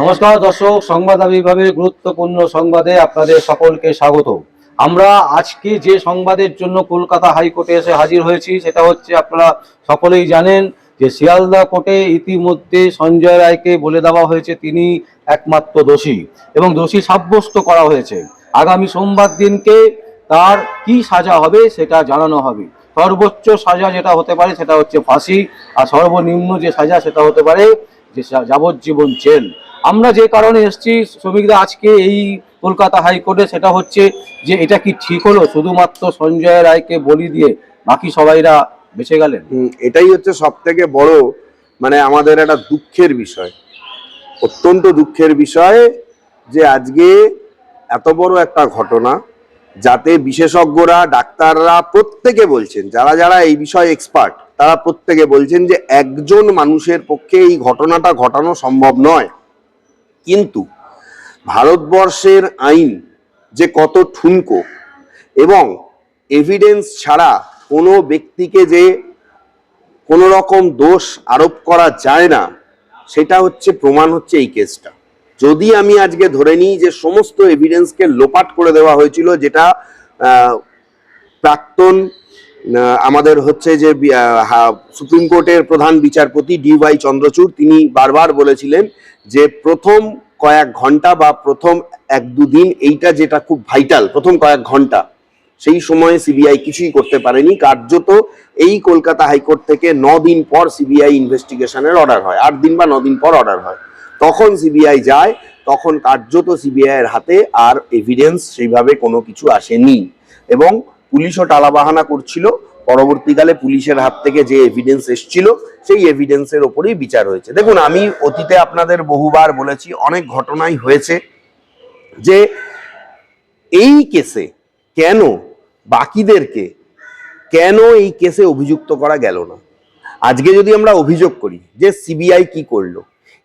নমস্কার দর্শক, সংবাদ আবির্ভাবের গুরুত্বপূর্ণ সংবাদে আপনাদের সকলকে স্বাগত। আমরা আজকে যে সংবাদের জন্য কলকাতা হাইকোর্টে এসে হাজির হয়েছি, সেটা হচ্ছে আপনারা সকলেই জানেন যে শিয়ালদা কোর্টে ইতিমধ্যে সঞ্জয় রায়কে বলে দেওয়া হয়েছে, তিনি একমাত্র দোষী এবং দোষী সাব্যস্ত করা হয়েছে। আগামী সোমবার দিনকে তার কি সাজা হবে, সেটা জানানো হবে। সর্বোচ্চ সাজা যেটা হতে পারে, সেটা হচ্ছে ফাঁসি, আর সর্বনিম্ন যে সাজা, সেটা হতে পারে যে যাবজ্জীবন জেল। আমরা যে কারণে এসেছি, শ্রমিকরা আজকে এই কলকাতা হাইকোর্টে, সেটা হচ্ছে যে এটা কি ঠিক হলো? শুধুমাত্র সঞ্জয় রায়কে বলি দিয়ে বাকি সবাইরা বেঁচে গেলেন? এটাই হচ্ছে সব থেকে বড় মানে আমাদের একটা দুঃখের বিষয়। অত্যন্ত দুঃখের বিষয় যে আজকে এত বড় একটা ঘটনা, যাতে বিশেষজ্ঞরা, ডাক্তাররা প্রত্যেকে বলছেন, যারা যারা এই বিষয়ে এক্সপার্ট তারা প্রত্যেকে বলছেন যে একজন মানুষের পক্ষে এই ঘটনাটা ঘটানো সম্ভব নয়। কিন্তু ভারতবর্ষের আইন যে কত ঠুনকো এবং এভিডেন্স ছাড়া কোনো ব্যক্তিকে যে কোনো রকম দোষ আরোপ করা যায় না, সেটা হচ্ছে প্রমাণ হচ্ছে এই কেসটা যদি আমি আজকে ধরে নিই যে সমস্ত এভিডেন্সকে লোপাট করে দেওয়া হয়েছিল, যেটা প্রাক্তন আমাদের হচ্ছে যে সুপ্রিম কোর্টের প্রধান বিচারপতি ডি ওয়াই চন্দ্রচূড়, তিনি বারবার বলেছিলেন যে প্রথম কয়েক ঘণ্টা বা প্রথম এক দুদিন এইটা যেটা খুব ভাইটাল প্রথম কয়েক ঘণ্টা, সেই সময়ে সিবিআই কিছুই করতে পারেনি। কার্যত এই কলকাতা হাইকোর্ট থেকে দিন পর সিবিআই ইনভেস্টিগেশনের অর্ডার হয়, আট দিন বা দিন পর অর্ডার হয়। তখন সিবিআই যায়, তখন কার্যত সিবিআই এর হাতে আর এভিডেন্স সেইভাবে কোনো কিছু আসেনি। এবং পুলিশও টালাবাহানা করছিল। পরবর্তীকালে পুলিশের হাত থেকে যে এভিডেন্স এসছিল, সেই এভিডেন্সের ওপরেই বিচার হয়েছে। দেখুন, আমি অতীতে আপনাদের বহুবার বলেছি, অনেক ঘটনাই হয়েছে যে এই কেসে কেন বাকিদেরকে, কেন এই কেসে অভিযুক্ত করা গেল না? আজকে যদি আমরা অভিযোগ করি যে সিবিআই কি করল,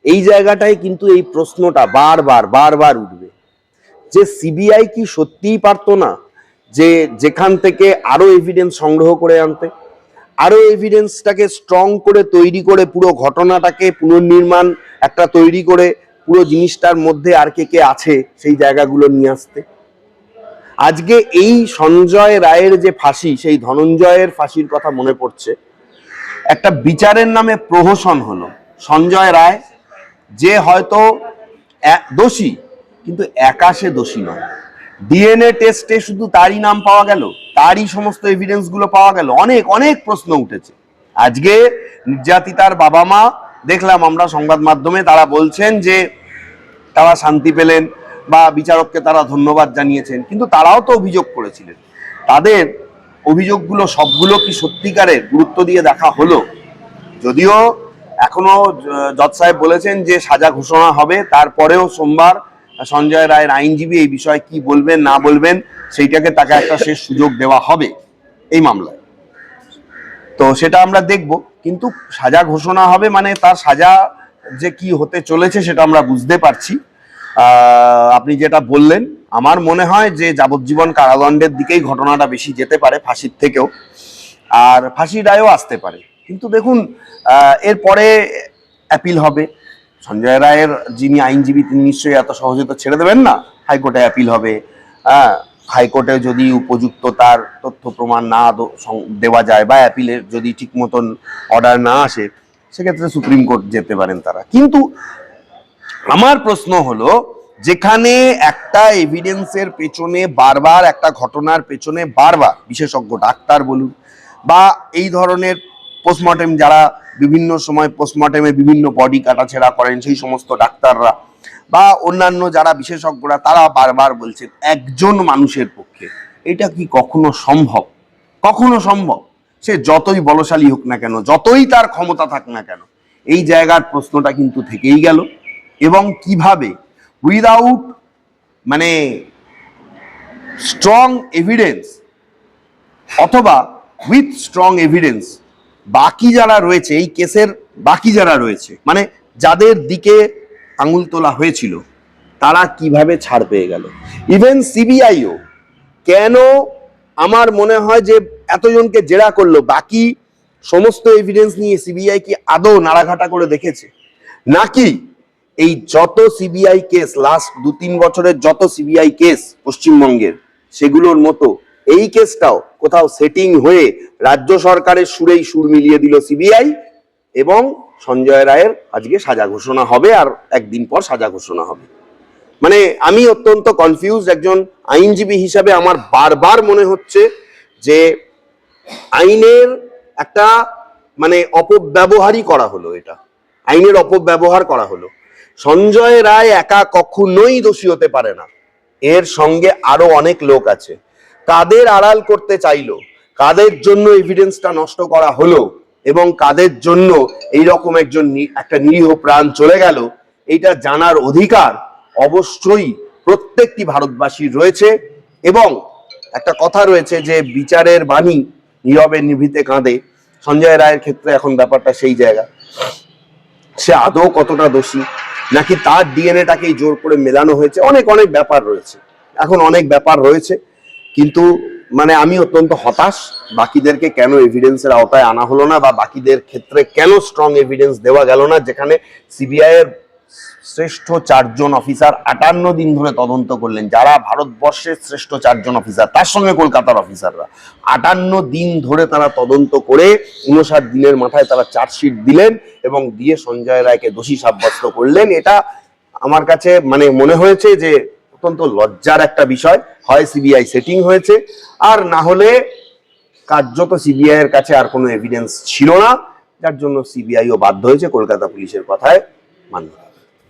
এই জায়গাটায় কিন্তু এই প্রশ্নটা বারবার বারবার উঠবে যে সিবিআই কি সত্যিই পারতো না? যে যেখান থেকে আরও এভিডেন্স সংগ্রহ করে আনতে, আরও এভিডেন্সটাকে স্ট্রং করে তৈরি করে পুরো ঘটনাটাকে পুনর্নির্মাণ একটা তৈরি করে পুরো জিনিসটার মধ্যে আর কে কে আছে সেই জায়গাগুলো নিয়ে আসতে। আজকে এই সঞ্জয় রায়ের যে ফাঁসি, সেই ধনঞ্জয়ের ফাঁসির কথা মনে পড়ছে। একটা বিচারের নামে প্রহসন হলো সঞ্জয় রায়, যে হয়তো দোষী, কিন্তু একা সে দোষী নয়। ডিএনএ টেস্টে শুধু তারই নাম পাওয়া গেল, তারই সমস্ত এভিডেন্সগুলো পাওয়া গেল, অনেক অনেক প্রশ্ন উঠেছে। আজকে নির্যাতিতার বাবা মা, দেখলাম আমরা সংবাদ মাধ্যমে তারা বলছেন যে তারা শান্তি পেলেন বা বিচারককে তারা ধন্যবাদ জানিয়েছেন, কিন্তু তারাও তো অভিযোগ করেছিলেন। তাদের অভিযোগগুলো সবগুলো কি সত্যিকারের গুরুত্ব দিয়ে দেখা হলো? যদিও এখনও জজ সাহেব বলেছেন যে সাজা ঘোষণা হবে, তারপরেও সোমবার সঞ্জয় রায়ের আইনজীবী এই বিষয়ে কি বলবেন, না বলবেন, সেইটাকে তাকে একটা শেষ সুযোগ দেওয়া হবে এই মামলায়। তো সেটা আমরা দেখব, কিন্তু সাজা ঘোষণা হবে মানে তার সাজা যে কি হতে চলেছে সেটা আমরা বুঝতে পারছি। আপনি যেটা বললেন, আমার মনে হয় যে যাবজ্জীবন কারাদণ্ডের দিকেই ঘটনাটা বেশি যেতে পারে ফাঁসির থেকেও, আর ফাঁসির রায়ও আসতে পারে। কিন্তু দেখুন এরপরে অ্যাপিল হবে। সঞ্জয় রায়ের যিনি আইনজীবী, তিনি নিশ্চয়ই এত সহজে তো ছেড়ে দেবেন না? হাইকোর্টে অ্যাপিল হবে। হ্যাঁ হাইকোর্টে যদি উপযুক্ত তার তথ্য প্রমাণ না দেওয়া যায় বা অ্যাপিলের যদি ঠিক মতন অর্ডার না আসে, সেক্ষেত্রে সুপ্রিম কোর্ট যেতে পারেন তারা। কিন্তু আমার প্রশ্ন হলো, যেখানে একটা এভিডেন্সের পেছনে বারবার, একটা ঘটনার পেছনে বারবার, বিশেষজ্ঞ, ডাক্তার বলুন, বা এই ধরনের পোস্টমর্টেম যারা বিভিন্ন সময় পোস্টমর্টেমে বিভিন্ন বডি কাটাছেড়া করেন, সেই সমস্ত ডাক্তাররা বা অন্যান্য যারা বিশেষজ্ঞরা, তারা বারবার বলছেন, একজন মানুষের পক্ষে এটা কি কখনো সম্ভব? কখনো সম্ভব? সে যতই বলশালী হোক না কেন, যতই তার ক্ষমতা থাক না কেন, এই জায়গার প্রশ্নটা কিন্তু থেকেই গেল। এবং কীভাবে? উইদাউট মানে স্ট্রং এভিডেন্স অথবা উইথ স্ট্রং এভিডেন্স বাকি যারা রয়েছে, এই কেসের বাকি যারা রয়েছে মানে যাদের দিকে আঙুল তোলা হয়েছিল, তারা কীভাবে ছাড় পেয়ে গেল? ইভেন সিবিআইও কেন আমার মনে হয় যে এতজনকে জেরা করল? বাকি সমস্ত এভিডেন্স নিয়ে সিবিআই কি আদৌ নাড়াঘাটা করে দেখেছে? নাকি এই যত সিবিআই কেস লাস্ট দু তিন বছরের যত সিবিআই কেস পশ্চিমবঙ্গের, সেগুলোর মতো, এই কেসটাও কোথাও সেটিং হয়ে রাজ্য সরকারের সুরেই সুর মিলিয়ে দিল সিবিআই এবং সঞ্জয় রায়ের আজকে সাজা ঘোষণা হবে আর একদিন পর সাজা ঘোষণা হবে। মানে আমি অত্যন্ত কনফিউজ একজন আইনজীবী হিসাবে আমার বারবার মনে হচ্ছে যে আইনের একটা মানে অপব্যবহারই করা হলো এটা। আইনের অপব্যবহার করা হলো। সঞ্জয় রায় একা কখনোই দোষী হতে পারে না। এর সঙ্গে আরও অনেক লোক আছে। কাদের আড়াল করতে চাইলো? কাদের জন্য এভিডেন্সটা নষ্ট করা হলো? এবং কাদের জন্য এই রকম একজন একটা নিরীহ প্রাণ চলে গেল? এইটা জানার অধিকার অবশ্যই প্রত্যেকটি ভারতবাসীর রয়েছে। এবং একটা কথা রয়েছে যে, বিচারের বাণী নীরবে নিভৃতে কাঁদে। সঞ্জয় রায়ের ক্ষেত্রে এখন ব্যাপারটা সেই জায়গা। সে আদৌ কতটা দোষী? নাকি তার ডিএনএটাকেই জোর করে মেলানো হয়েছে? অনেক অনেক ব্যাপার রয়েছে। এখন অনেক ব্যাপার রয়েছে। কিন্তু মানে আমি অত্যন্ত হতাশ, বাকিদেরকে কেন এভিডেন্সের আওতায় আনা হলো না বা বাকিদের ক্ষেত্রে কেন স্ট্রং এভিডেন্স দেওয়া গেল না, যেখানে সিবিআই এর শ্রেষ্ঠ চারজন অফিসার আটান্ন দিন ধরে তদন্ত করলেন, যারা ভারতবর্ষের শ্রেষ্ঠ চারজন অফিসার তার সঙ্গে কলকাতার অফিসাররা আটান্ন দিন ধরে তারা তদন্ত করে উনষাট দিনের মাথায় তারা চার্জশিট দিলেন এবং দিয়ে সঞ্জয় রায়কে দোষী সাব্যস্ত করলেন। এটা আমার কাছে মানে মনে হয়েছে যে অত্যন্ত লজ্জার একটা বিষয় হয় সিবিআই সেটিং হয়েছে। আর না হলে কার্যত সিবিআই এর কাছে আর কোনো এভিডেন্স ছিল না যার জন্য সিবিআইও বাধ্য হয়েছে কলকাতা পুলিশের কথায় মানতে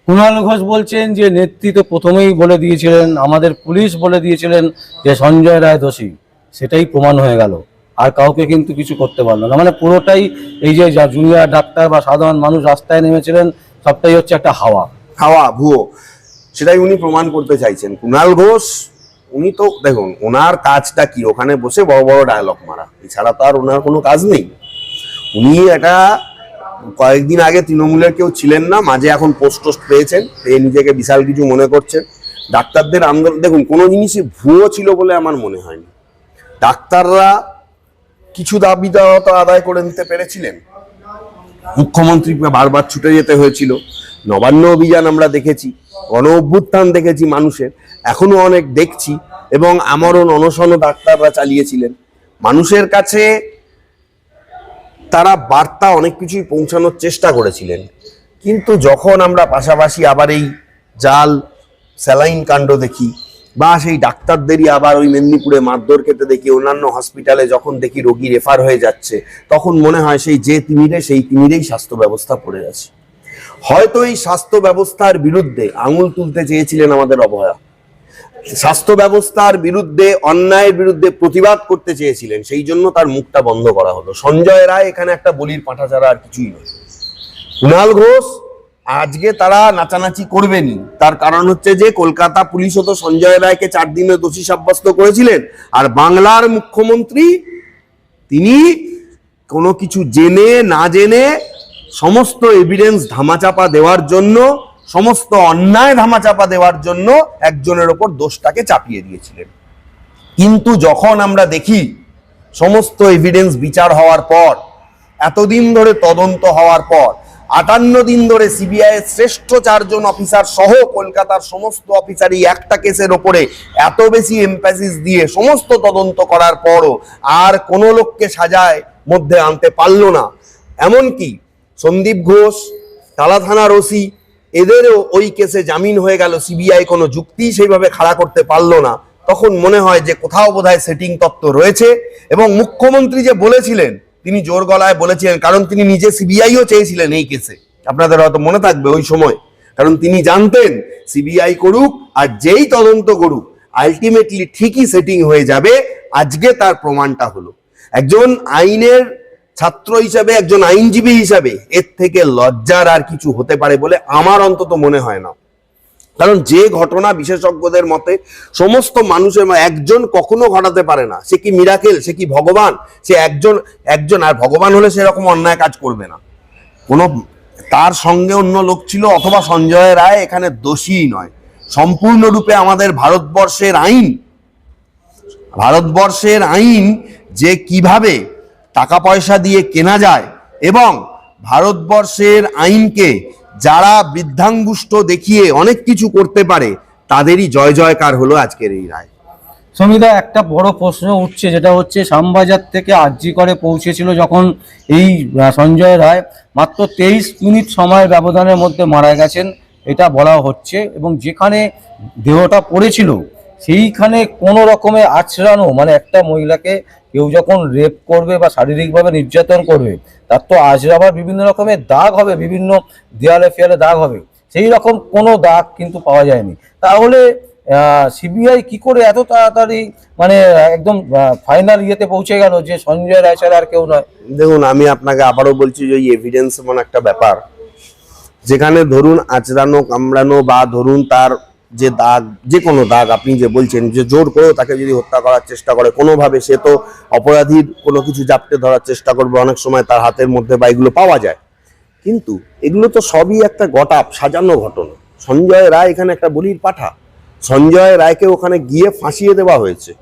কুণাল ঘোষ বলছেন যে নেতৃত্ব প্রথমেই বলে দিয়েছিলেন আমাদের পুলিশ বলে দিয়েছিলেন যে সঞ্জয় রায় দোষী সেটাই প্রমাণ হয়ে গেল। আর কাউকে কিন্তু কিছু করতে পারল না। মানে পুরোটাই এই যে জুনিয়র ডাক্তার বা সাধারণ মানুষ রাস্তায় নেমেছিলেন সবটাই হচ্ছে একটা হাওয়া। হাওয়া ভুয়ো। সেটাই উনি প্রমাণ করতে চাইছেন। কুণাল ঘোষ, উনি তো, দেখুন, ওনার কাজটা কি? ওখানে বসে বড় বড় ডায়লগ মারা। এছাড়া তো আর ওনার কোনো কাজ নেই। উনি একটা, কয়েকদিন আগে তৃণমূলের কেউ ছিলেন না, মাঝে এখন পোস্ট টোস্ট পেয়েছেন, পেয়ে নিজেকে বিশাল কিছু মনে করছেন। ডাক্তারদের আন্দোলন, দেখুন, কোনো জিনিসই ভুয়ো ছিল বলে আমার মনে হয়নি। ডাক্তাররা কিছু দাবি দেওয়া তো আদায় করে নিতে পেরেছিলেন। মুখ্যমন্ত্রীকে বারবার ছুটে যেতে হয়েছিল। নবান্ন অভিযান আমরা দেখেছি। গণ অভ্যুত্থান দেখেছি মানুষের। এখনও অনেক দেখছি এবং আমরণ অনশনও ডাক্তাররা চালিয়েছিলেন। মানুষের কাছে তারা বার্তা অনেক কিছুই পৌঁছানোর চেষ্টা করেছিলেন। কিন্তু যখন আমরা পাশাপাশি আবার এই জাল, স্যালাইন কাণ্ড দেখি বা সেই ডাক্তারদেরই আবার ওই মেদিনীপুরে মারধর খেতে দেখি, অন্যান্য হসপিটালে যখন দেখি রোগী রেফার হয়ে যাচ্ছে, তখন মনে হয় সেই যে তিমিরে, সেই তিমিরেই স্বাস্থ্য ব্যবস্থা পড়ে আছে। হয়তো এই স্বাস্থ্য ব্যবস্থার বিরুদ্ধে আঙুল তুলতে চেয়েছিলেন আমাদের অবহেলা। স্বাস্থ্য ব্যবস্থার বিরুদ্ধে, অন্যায়ের বিরুদ্ধে প্রতিবাদ করতে চেয়েছিলেন, সেই জন্য তার মুখটা বন্ধ করা হলো। সঞ্জয় রায় এখানে একটা বলির পাঠা ছাড়া আর কিছুই নয়। কুণাল ঘোষ আজকে তারা নাচানাচি করবেনি তার কারণ হচ্ছে যে, কলকাতা পুলিশও তো সঞ্জয় রায়কে চার দিনে দোষী সাব্যস্ত করেছিলেন। আর বাংলার মুখ্যমন্ত্রী, তিনি কোনো কিছু জেনে, না জেনে সমস্ত এভিডেন্স ধামাচাপা দেওয়ার জন্য, সমস্ত অন্যায় ধামাচাপা দেওয়ার জন্য একজনের ওপর দোষটাকে চাপিয়ে দিয়েছিলেন। কিন্তু যখন আমরা দেখি সমস্ত এভিডেন্স বিচার হওয়ার পর, এতদিন ধরে তদন্ত হওয়ার পর, আটান্ন দিন ধরে সিবিআই শ্রেষ্ঠ চারজন অফিসার সহ কলকাতার সমস্ত অফিসারই একটা কেসের ওপরে এত বেশি এমপ্যাসিস দিয়ে সমস্ত তদন্ত করার পরও আর কোনো লোককে সাজায় মধ্যে আনতে পারল না। এমনকি সন্দীপ ঘোষ, তালা থানার ওসি এদেরও ওই কেসে জামিন হয়ে গেল, সিবিআই কোনো যুক্তি সেইভাবে খাড়া করতে পারল না। তখন মনে হয় যে কোথাও বোধহয় সেটিং তত্ত্ব রয়েছে এবং মুখ্যমন্ত্রী যে বলেছিলেন, তিনি জোর গলায় বলেছিলেন, কারণ তিনি নিজে সিবিআইও চেয়েছিলেন এই কেসে। আপনাদের হয়তো মনে থাকবে ওই সময়, কারণ তিনি জানতেন সিবিআই করুক আর যেই তদন্ত করুক, আলটিমেটলি ঠিকই সেটিং হয়ে যাবে, আজকে তার প্রমাণটা হলো। একজন আইনের ছাত্র হিসাবে, একজন আইনজীবী হিসাবে এর থেকে লজ্জার আর কিছু হতে পারে বলে আমার অন্তত মনে হয় না। কারণ যে ঘটনা বিশেষজ্ঞদের মতে সমস্ত মানুষের একজন কখনো ঘটাতে পারে না। সে কি মিরাকেল সে কি ভগবান? সে একজন একজন আর ভগবান হলে সেরকম অন্যায় কাজ করবে না। কোনো, তার সঙ্গে অন্য লোক ছিল অথবা সঞ্জয় রায় এখানে দোষীই নয়। সম্পূর্ণরূপে আমাদের ভারতবর্ষের আইন ভারতবর্ষের আইন যে কীভাবে টাকা পয়সা দিয়ে কেনা যায় এবং ভারতবর্ষের আইনকে যারা বৃদ্ধাঙ্গুষ্ট দেখিয়ে অনেক কিছু করতে পারে, তাদেরই জয় জয়কার হলো আজকের এই রায়। সমিদা একটা বড় প্রশ্ন উঠছে, যেটা হচ্ছে শ্যামবাজার থেকে আরজি করে পৌঁছেছিল যখন এই সঞ্জয় রায় মাত্র তেইশ মিনিট সময়ের ব্যবধানের মধ্যে মারা গেছেন, এটা বলা হচ্ছে এবং যেখানে দেহটা পড়েছিল, সেইখানে কোনো রকমে আছড়ানো মানে একটা মহিলাকে কেউ যখন রেপ করবে বা শারীরিকভাবে নির্যাতন করবে, তার তো আজরাবার বিভিন্ন রকমের দাগ হবে, বিভিন্ন দেয়ালে ফেয়ালে দাগ হবে। সেই রকম কোনো দাগ কিন্তু পাওয়া যায়নি। তাহলে সিবিআই কি করে এত তাড়াতাড়ি মানে একদম ফাইনাল ইয়েতে পৌঁছে গেল যে সঞ্জয় রায় ছাড়া আর কেউ নয়? দেখুন, আমি আপনাকে আবারও বলছি যে এভিডেন্স মানে একটা ব্যাপার। যেখানে ধরুন আঁচড়ানো, কামড়ানো বা ধরুন তার যে দাগ, যে কোনো দাগ আপনি যে বলছেন, যে জোর করেও তাকে যদি হত্যা করার চেষ্টা করে, কোনোভাবে সে তো অপরাধীর কোনো কিছু জাপটে ধরার চেষ্টা করবে, অনেক সময় তার হাতের মধ্যে বা এগুলো পাওয়া যায়। কিন্তু এগুলো তো সবই একটা গটাপ, সাজানো ঘটনা। সঞ্জয় রায় এখানে একটা বলির পাঠা। সঞ্জয় রায়কে ওখানে গিয়ে ফাঁসিয়ে দেওয়া হয়েছে।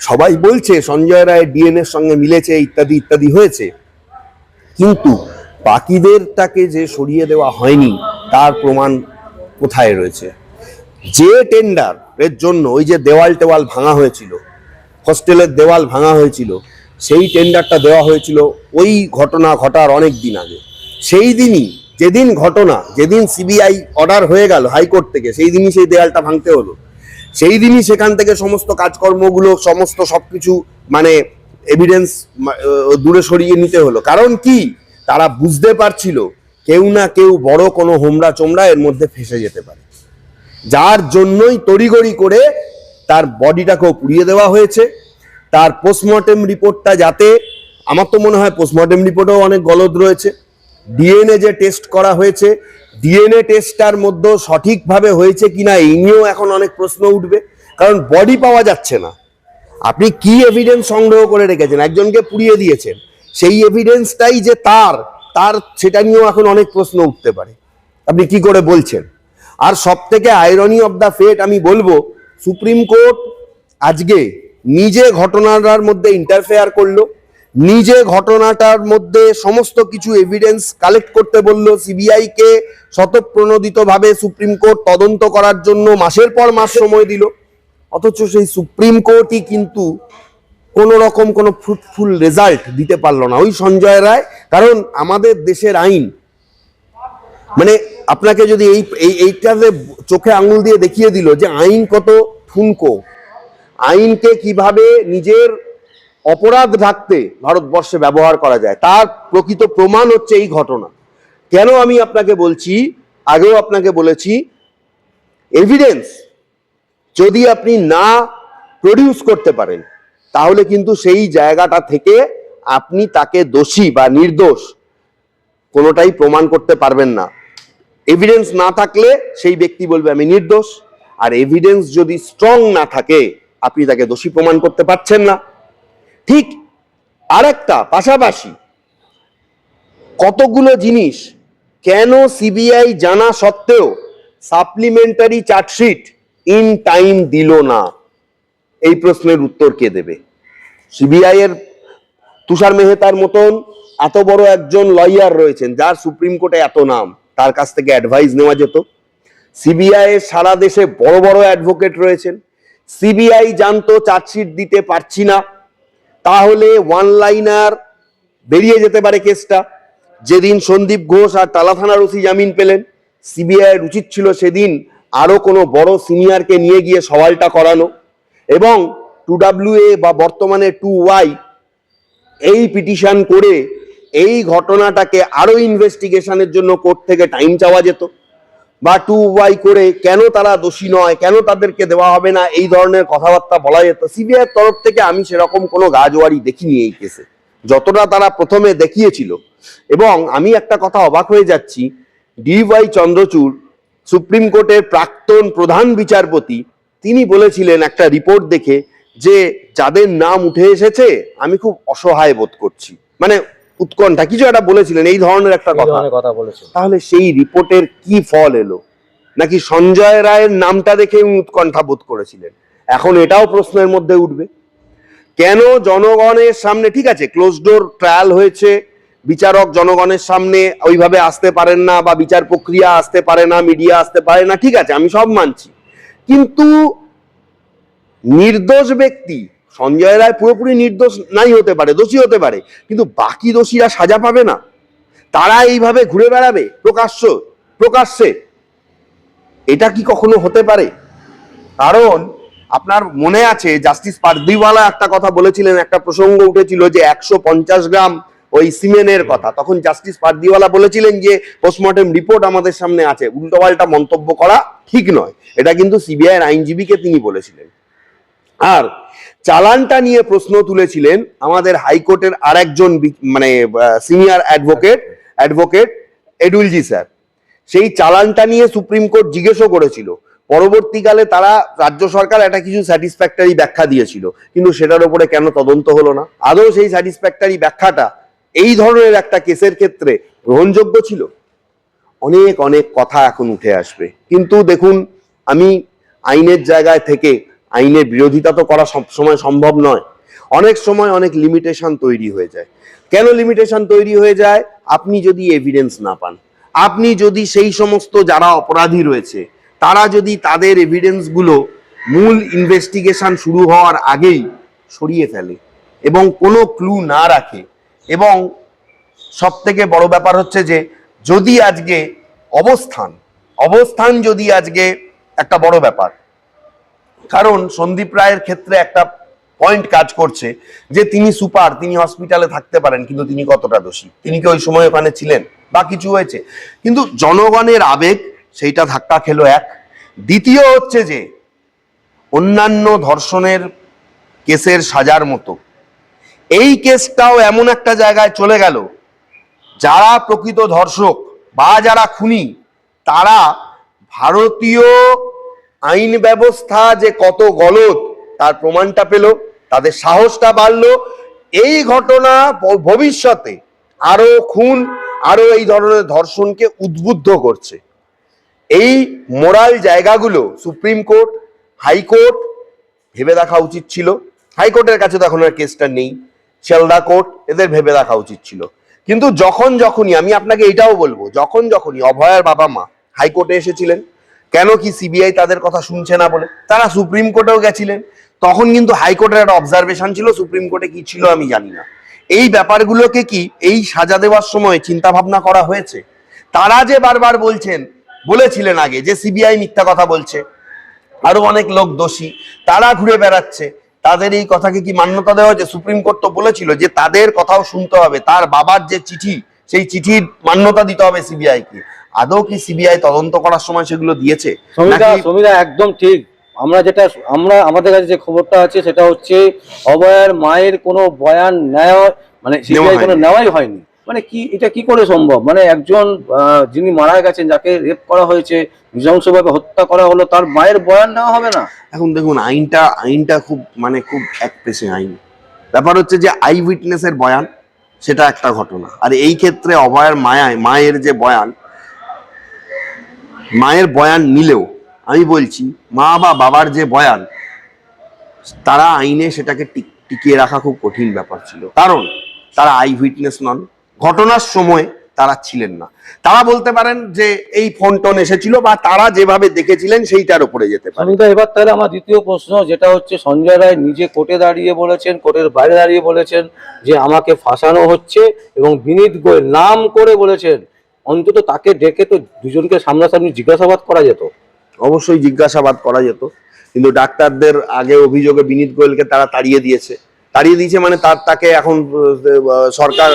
সবাই বলছে, সঞ্জয় রায় ডিএনএর সঙ্গে মিলেছে, ইত্যাদি ইত্যাদি হয়েছে। কিন্তু বাকিদেরটাকে যে সরিয়ে দেওয়া হয়নি, তার প্রমাণ কোথায় রয়েছে? যে টেন্ডার এর জন্য ওই যে দেওয়াল টেওয়াল ভাঙা হয়েছিল, হস্টেলের দেওয়াল ভাঙা হয়েছিল, সেই টেন্ডারটা দেওয়া হয়েছিল ওই ঘটনা ঘটার অনেক দিন আগে। সেই দিনই যেদিন ঘটনা, যেদিন সিবিআই অর্ডার হয়ে গেল হাইকোর্ট থেকে, সেই দিনই সেই দেওয়ালটা ভাঙতে হলো। সেই দিনই সেখান থেকে সমস্ত কাজকর্মগুলো, সমস্ত সব কিছু মানে এভিডেন্স দূরে সরিয়ে নিতে হলো। কারণ কি? তারা বুঝতে পারছিল কেউ না কেউ বড় কোনো হোমরা চোমরা এর মধ্যে ফেসে যেতে পারে। যার জন্যই তড়িগড়ি করে তার বডিটাকেও পুড়িয়ে দেওয়া হয়েছে। তার পোস্টমর্টেম রিপোর্টটা যাতে, আমার তো মনে হয় পোস্টমর্টেম রিপোর্টেও অনেক গলদ রয়েছে। ডিএনএ যে টেস্ট করা হয়েছে ডিএনএ টেস্টটার মধ্যে সঠিকভাবে হয়েছে কিনা এই নিয়েও এখন অনেক প্রশ্ন উঠবে। কারণ বডি পাওয়া যাচ্ছে না। আপনি কি এভিডেন্স সংগ্রহ করে রেখেছেন? একজনকে পুড়িয়ে দিয়েছেন। সেই এভিডেন্সটাই যে তার তার সেটা নিয়েও এখন অনেক প্রশ্ন উঠতে পারে। আপনি কি করে বলছেন? আর সব থেকে আইরনি অফ দ্য ফেট আমি বলব, সুপ্রিম কোর্ট আজকে নিজে ঘটনাটার মধ্যে ইন্টারফেয়ার করল, নিজে ঘটনাটার মধ্যে সমস্ত কিছু এভিডেন্স কালেক্ট করতে বলল সিবিআই কে শতপ্রণোদিতভাবে সুপ্রিম কোর্ট তদন্ত করার জন্য মাসের পর মাস সময় দিল, অথচ সেই সুপ্রিম কোর্টই কিন্তু কোনো রকম কোনো ফ্রুটফুল রেজাল্ট দিতে পারল না। ওই সঞ্জয় রায়, কারণ আমাদের দেশের আইন মানে আপনাকে যদি এই এই, এইটাতে চোখে আঙুল দিয়ে দেখিয়ে দিল যে আইন কত ঠুনকো, আইনকে কীভাবে নিজের অপরাধ ঢাকতে ভারতবর্ষে ব্যবহার করা যায়, তার প্রকৃত প্রমাণ হচ্ছে এই ঘটনা। কেন আমি আপনাকে বলছি, আগেও আপনাকে বলেছি এভিডেন্স যদি আপনি না প্রডিউস করতে পারেন, তাহলে কিন্তু সেই জায়গাটা থেকে আপনি তাকে দোষী বা নির্দোষ কোনোটাই প্রমাণ করতে পারবেন না। এভিডেন্স না থাকলে সেই ব্যক্তি বলবে, আমি নির্দোষ। আর এভিডেন্স যদি স্ট্রং না থাকে, আপনি তাকে দোষী প্রমাণ করতে পারছেন না। ঠিক আরেকটা, পাশাপাশি কতগুলো জিনিস কেন সিবিআই জানা সত্ত্বেও সাপ্লিমেন্টারি চার্জশিট ইন টাইম দিল না? এই প্রশ্নের উত্তর কে দেবে? সিবিআই এর তুষার মেহতার মতন এত বড় একজন লয়ার রয়েছেন, যার সুপ্রিম কোর্টে এত নাম। তার কাছ থেকে অ্যাডভাইস নেওয়া যেত। সিবিআই সারা দেশে বড় বড় অ্যাডভোকেট রয়েছেন। সিবিআই জানতো চার্জশিট দিতে পারছি না। তাহলে ওয়ান লাইনার বেরিয়ে যেতে পারে কেসটা। যেদিন সন্দীপ ঘোষ আর তালা থানার ওসি জামিন পেলেন সিবিআই এর উচিত ছিল সেদিন আরও কোনো বড় সিনিয়রকে নিয়ে গিয়ে সওয়ালটা করানো। এবং টু ডাব্লিউ এ বা বর্তমানে টু ওয়াই এই পিটিশন করে এই ঘটনাটাকে আরও ইনভেস্টিগেশনের জন্য কোর্ট থেকে টাইম চাওয়া যেত। বা টু ওয়াই করে কেন তারা দোষী নয়, কেন তাদেরকে দেওয়া হবে না, এই ধরনের কথাবার্তা বলা যেত। সিবিআই তরফ থেকে আমি সেরকম কোনো গাজওয়ারি দেখিনি এই কেসে। যতটা তারা প্রথমে দেখিয়েছিল। এবং আমি একটা কথা অবাক হয়ে যাচ্ছি ডিওয়াই চন্দ্রচূড়, সুপ্রিম কোর্টের প্রাক্তন প্রধান বিচারপতি, তিনি বলেছিলেন একটা রিপোর্ট দেখে যে যাদের নাম উঠে এসেছে, আমি খুব অসহায় বোধ করছি। মানে উৎকণ্ঠা কিছু একটা বলেছিলেন এই ধরনের একটা কথা। ধরনের কথা বলেছে তাহলে সেই রিপোর্টের কি ফল এলো? নাকি সঞ্জয় রায়ের নামটা দেখে উৎকণ্ঠা বোধ করেছিলেন? এখন এটাও প্রশ্নের মধ্যে উঠবে। কেন জনগণের সামনে ঠিক আছে ক্লোজ ডোর ট্রায়াল হয়েছে বিচারক জনগণের সামনে ওইভাবে আসতে পারেন না বা বিচার প্রক্রিয়া আসতে পারে না মিডিয়া আসতে পারে না ঠিক আছে আমি সব মানছি। কিন্তু নির্দোষ ব্যক্তি সঞ্জয় রায় পুরোপুরি নির্দোষ নাই হতে পারে, দোষী হতে পারে, কিন্তু বাকি দোষীরা সাজা পাবে না। তারা এইভাবে ঘুরে বেড়াবে প্রকাশ্য, প্রকাশ্যে। এটা কি কখনো হতে পারে? কারণ আপনার মনে আছে, জাস্টিস পারদিওয়ালা একটা কথা বলেছিলেন, একটা প্রসঙ্গ উঠেছিল যে একশো পঞ্চাশ গ্রাম ওই সিমেনের কথা। তখন জাস্টিস পারদিওয়ালা বলেছিলেন যে, পোস্টমর্টেম রিপোর্ট আমাদের সামনে আছে উল্টোপাল্টা মন্তব্য করা ঠিক নয়। এটা কিন্তু সিবিআই আইনজীবীকে তিনি বলেছিলেন। আর চালানটা নিয়ে প্রশ্ন তুলেছিলেন আমাদের হাইকোর্টের আরেকজন বি- মানে senior advocate advocate Edulji sir. সেই চালানটা নিয়ে সুপ্রিম কোর্ট জিজ্ঞেসও করেছিল। পরবর্তীকালে তারা রাজ্য সরকার একটা কিছু স্যাটিসফ্যাক্টরি ব্যাখ্যা দিয়েছিল, কিন্তু সেটার উপরে কেন তদন্ত হলো না? আদৌ সেই স্যাটিসফ্যাক্টরি ব্যাখ্যাটা এই ধরনের একটা কেসের ক্ষেত্রে গ্রহণযোগ্য ছিল? অনেক অনেক কথা এখন উঠে আসবে। কিন্তু দেখুন, আমি আইনের জায়গায় থেকে আইনের বিরোধিতা তো করা সবসময় সম্ভব নয়। অনেক সময় অনেক লিমিটেশন তৈরি হয়ে যায়। কেন লিমিটেশন তৈরি হয়ে যায়? আপনি যদি এভিডেন্স না পান। আপনি যদি সেই সমস্ত যারা অপরাধী রয়েছে, তারা যদি তাদের এভিডেন্সগুলো মূল ইনভেস্টিগেশন শুরু হওয়ার আগেই সরিয়ে ফেলে এবং কোনো ক্লু না রাখে এবং সব থেকে বড় ব্যাপার হচ্ছে যে, যদি আজকে অবস্থান অবস্থান যদি আজকে একটা বড় ব্যাপার কারণ সন্দীপ রায়ের ক্ষেত্রে একটা পয়েন্ট কাজ করছে যে তিনি সুপার, তিনি হসপিটালে থাকতে পারেন, কিন্তু তিনি কতটা দোষী? তিনি কি ওই সময় ওখানে ছিলেন? বা কিছু হয়েছে। কিন্তু জনগণের আবেগ, সেইটা ধাক্কা খেলো এক। দ্বিতীয় হচ্ছে যে, অন্যান্য ধর্ষণের কেসের সাজার মতো। এই কেসটাও এমন একটা জায়গায় চলে গেল, যারা প্রকৃত ধর্ষক বা যারা খুনি, তারা ভারতীয় আইন ব্যবস্থা যে কত গলত তার প্রমাণটা পেল, তাদের সাহসটা বাড়লো। এই ঘটনা ভবিষ্যতে আরও খুন, আরও এই ধরনের ধর্ষণকে উদ্বুদ্ধ করছে। এই মোরাল জায়গাগুলো সুপ্রিম কোর্ট, হাইকোর্ট, ভেবে দেখা উচিত ছিল। হাইকোর্টের কাছে তো এখন আর কেসটা নেই। শিয়ালদা কোর্ট, এদের ভেবে দেখা উচিত ছিল। কিন্তু যখন যখনই, আমি আপনাকে এটাও বলব, যখন যখনই অভয়ার বাবা মা হাইকোর্টে এসেছিলেন কেন কি সিবিআই তাদের কথা শুনছে না বলে? তারা সুপ্রিম কোর্টেও গেছিলেন। তখন কিন্তু হাইকোর্টের একটা অবজারভেশন ছিল সুপ্রিম কোর্টে কি ছিল আমি জানি না। এই ব্যাপারগুলোকে কি এই সাজা দেওয়ার সময় চিন্তা ভাবনা করা হয়েছে? তারা যে বারবার বলছেন, বলেছিলেন আগে যে সিবিআই মিথ্যা কথা বলছে। আরও অনেক লোক দোষী, তারা ঘুরে বেড়াচ্ছে। তাদের এই কথাকে কি মান্যতা দেওয়া হয়েছে? সুপ্রিম কোর্ট তো বলেছিল যে তাদের কথাও শুনতে হবে। তার বাবার যে চিঠি সেই চিঠির মান্যতা দিতে হবে সিবিআই কে আদৌ কি সিবিআই তদন্ত করার সময় সেগুলো দিয়েছে? সমীরা একদম ঠিক। আমরা যেটা আমরা আমাদের কাছে যে খবরটা আছে সেটা হচ্ছে অভয়ের মায়ের কোনো বয়ান নেওয়া মানে সিবিআই কোনো নেওয়াই হয়নি। মানে কি এটা কি করে সম্ভব? মানে একজন যিনি মারা গেছেন যাকে রেপ করা হয়েছে নৃশংসভাবে হত্যা করা হলো তার মায়ের বয়ান নেওয়া হবে না? এখন দেখুন আইনটা আইনটা খুব মানে খুব এক পেশে আইন। ব্যাপার হচ্ছে যে আই উইটনেসের বয়ান সেটা একটা ঘটনা। আর এই ক্ষেত্রে অভয়ের মায়ায়, মায়ের যে বয়ান, মায়ের বয়ান নিলেও, আমি বলছি, মা বা বাবার যে বয়ান, তারা আইনে সেটাকে টিক- টিকিয়ে রাখা খুব কঠিন ব্যাপার ছিল। কারণ তারা আই উইটনেস নন। ঘটনার সময় তারা ছিলেন না। তারা বলতে পারেন যে এই ফোন টোন এসেছিল বা তারা যেভাবে দেখেছিলেন সেইটার উপরে যেতে পারে। এবার তাহলে আমার দ্বিতীয় প্রশ্ন যেটা হচ্ছে সঞ্জয় রায় নিজে কোর্টে দাঁড়িয়ে বলেছেন কোর্টের বাইরে দাঁড়িয়ে বলেছেন যে আমাকে ফাঁসানো হচ্ছে এবং বিনীত গোয়েল নাম করে বলেছেন। অন্তত তাকে ডেকে তো দুজনকে সামনাসামনি জিজ্ঞাসাবাদ করা যেত। অবশ্যই জিজ্ঞাসাবাদ করা যেত। কিন্তু ডাক্তারদের আগে অভিযোগে বিনীত গোয়েলকে তারা তাড়িয়ে দিয়েছে। তাড়িয়ে দিয়েছে মানে তার তাকে এখন সরকার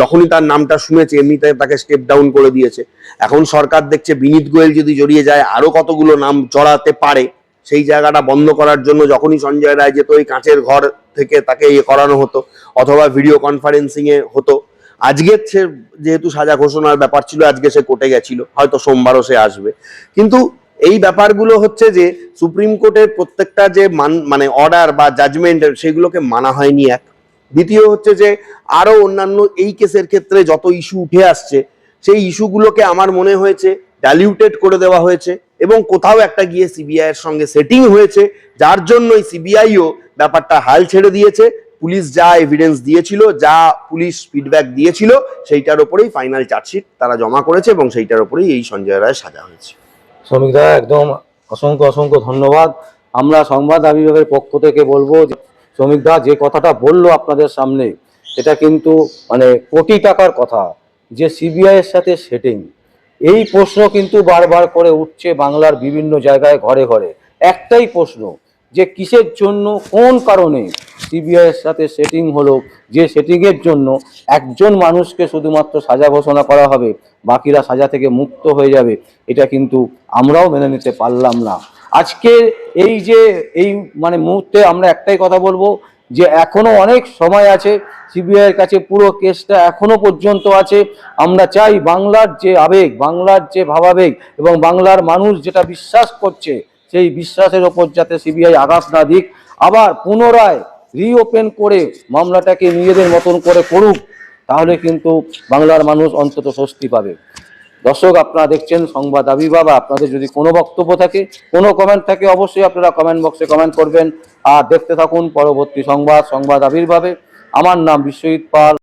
যখনই তার নামটা শুনেছে, এমনিতে তাকে স্টেপ ডাউন করে দিয়েছে। এখন সরকার দেখছে, বিনীত গোয়েল যদি জড়িয়ে যায়, আরও কতগুলো নাম জড়াতে পারে, সেই জায়গাটা বন্ধ করার জন্য যখনই সঞ্জয় রায় যেত, ওই কাঁচের ঘর থেকে তাকে ইয়ে করানো হতো, অথবা ভিডিও কনফারেন্সিং এ হতো। আজকে সে যেহেতু সাজা ঘোষণার ব্যাপার ছিল, আজকে সে কোর্টে গেছিল, হয়তো সোমবারও সে আসবে। কিন্তু এই ব্যাপারগুলো হচ্ছে যে, সুপ্রিম কোর্টের প্রত্যেকটা যে মান মানে অর্ডার বা জাজমেন্ট সেগুলোকে মানা হয়নি এক। দ্বিতীয় হচ্ছে যে আরও অন্যান্য এই কেসের ক্ষেত্রে যত ইস্যু উঠে আসছে, সেই ইস্যুগুলোকে আমার মনে হয়েছে ডালিউটেড করে দেওয়া হয়েছে এবং কোথাও একটা গিয়ে সিবিআই এর সঙ্গে সেটিং হয়েছে, যার জন্যই সিবিআইও ব্যাপারটা হাল ছেড়ে দিয়েছে। পুলিশ যা এভিডেন্স দিয়েছিল, যা পুলিশ ফিডব্যাক দিয়েছিল, সেইটার ওপরেই ফাইনাল চার্জশিট তারা জমা করেছে এবং সেইটার ওপরেই এই সঞ্জয় রায় সাজা হয়েছে। শ্রমিকদা একদম অসংখ্য অসংখ্য ধন্যবাদ। আমরা সংবাদ আবির্ভাবের পক্ষ থেকে বলব শ্রমিকদা যে কথাটা বলল আপনাদের সামনে, এটা কিন্তু মানে কোটি টাকার কথা, যে সিবিআই এর সাথে সেটিং এই প্রশ্ন কিন্তু বারবার করে উঠছে বাংলার বিভিন্ন জায়গায় ঘরে ঘরে। একটাই প্রশ্ন, যে কিসের জন্য, কোন কারণে সিবিআই এর সাথে সেটিং হলো, যে সেটিংয়ের জন্য একজন মানুষকে শুধুমাত্র সাজা ঘোষণা করা হবে, বাকিরা সাজা থেকে মুক্ত হয়ে যাবে, এটা কিন্তু আমরাও মেনে নিতে পারলাম না। আজকে এই যে, এই মানে মুহূর্তে আমরা একটাই কথা বলব যে এখনও অনেক সময় আছে, সিবিআই এর কাছে পুরো কেসটা এখনও পর্যন্ত আছে। আমরা চাই বাংলার যে আবেগ, বাংলার যে ভাবাবেগ এবং বাংলার মানুষ যেটা বিশ্বাস করছে, সেই বিশ্বাসের ওপর যাতে সিবিআই আঘাত না দিক, আবার পুনরায় রিওপেন করে মামলাটাকে নিজেদের মতন করে করুক, তাহলে কিন্তু বাংলার মানুষ অন্তত স্বস্তি পাবে। দর্শক, আপনারা দেখছেন সংবাদ আবির্ভাব বাবা। আপনাদের যদি কোনো বক্তব্য থাকে, কোনো কমেন্ট থাকে, অবশ্যই আপনারা কমেন্ট বক্সে কমেন্ট করবেন। আর দেখতে থাকুন পরবর্তী সংবাদ সংবাদ আবির্ভাবে আমার নাম বিশ্বজিৎ পাল।